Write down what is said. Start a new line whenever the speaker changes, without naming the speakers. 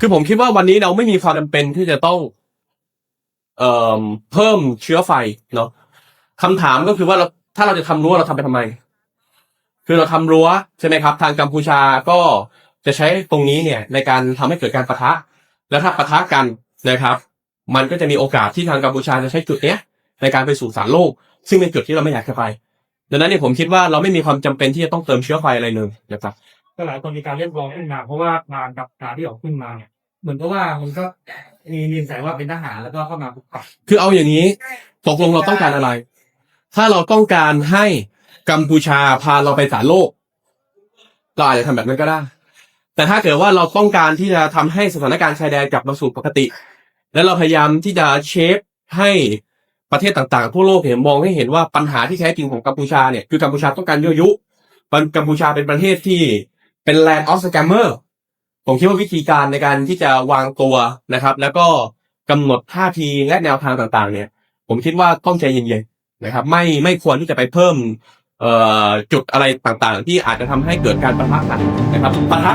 คือผมคิดว่าวันนี้เราไม่มีความจำเป็นที่จะต้อง เอ่อเพิ่มเชื้อไฟเนาะคำถามก็คือว่าเราถ้าเราจะทำรั้วเราทำไปทำไม คือเราทำรั้วใช่ไหมครับ ทางกัมพูชาก็จะใช้ตรงนี้เนี่ย ในการทำให้เกิดการปะทะ แล้วถ้าปะทะกันนะครับ มันก็จะมีโอกาสที่ทางกัมพูชาจะใช้จุดเนี้ย ในการไปสู่สารโลก ซึ่งเป็นจุดที่เราไม่อยากจะไปดังนั้นเนี่ยผมคิดว่าเราไม่มีความจำเป็นที่จะต้องเติมเชื้อไฟอะไรเลยนะครับ
ก็หลายคนมีการเรียกร้องขึ้นมาเพราะว่างานกับการที่ออกขึ้นมาเนี่ย เหมือนกับว่ามันก็มีมีสายว่าเป็นทหารแล้วก็เข้ามาปกปัก
คือเอาอย่างนี้ตกลงเราต้องการอะไร ถ้าเราต้องการให้กัมพูชาพาเราไปสารโลก เราอาจจะทำแบบนั้นก็ได้ แต่ถ้าเกิดว่าเราต้องการที่จะทำให้สถานการณ์ชายแดนกลับมาสู่ปกติ แล้วเราพยายามที่จะเชฟให้ประเทศต่างๆ ทั่วโลกเห็นมองให้เห็นว่าปัญหาที่แท้จริงของกัมพูชาเนี่ยคือกัมพูชาต้องการยั่วยุ กัมพูชาเป็นประเทศที่เป็น land of scammer ผมคิดว่าวิธีการในการที่จะวางตัวนะครับ แล้วก็กำหนดท่าทีและแนวทางต่างๆ เนี่ย ผมคิดว่าต้องใจเย็นๆนะครับ ไม่ไม่ควรที่จะไปเพิ่มจุดอะไรต่างๆ ที่อาจจะทำให้เกิดการประทะกันนะครับประทะ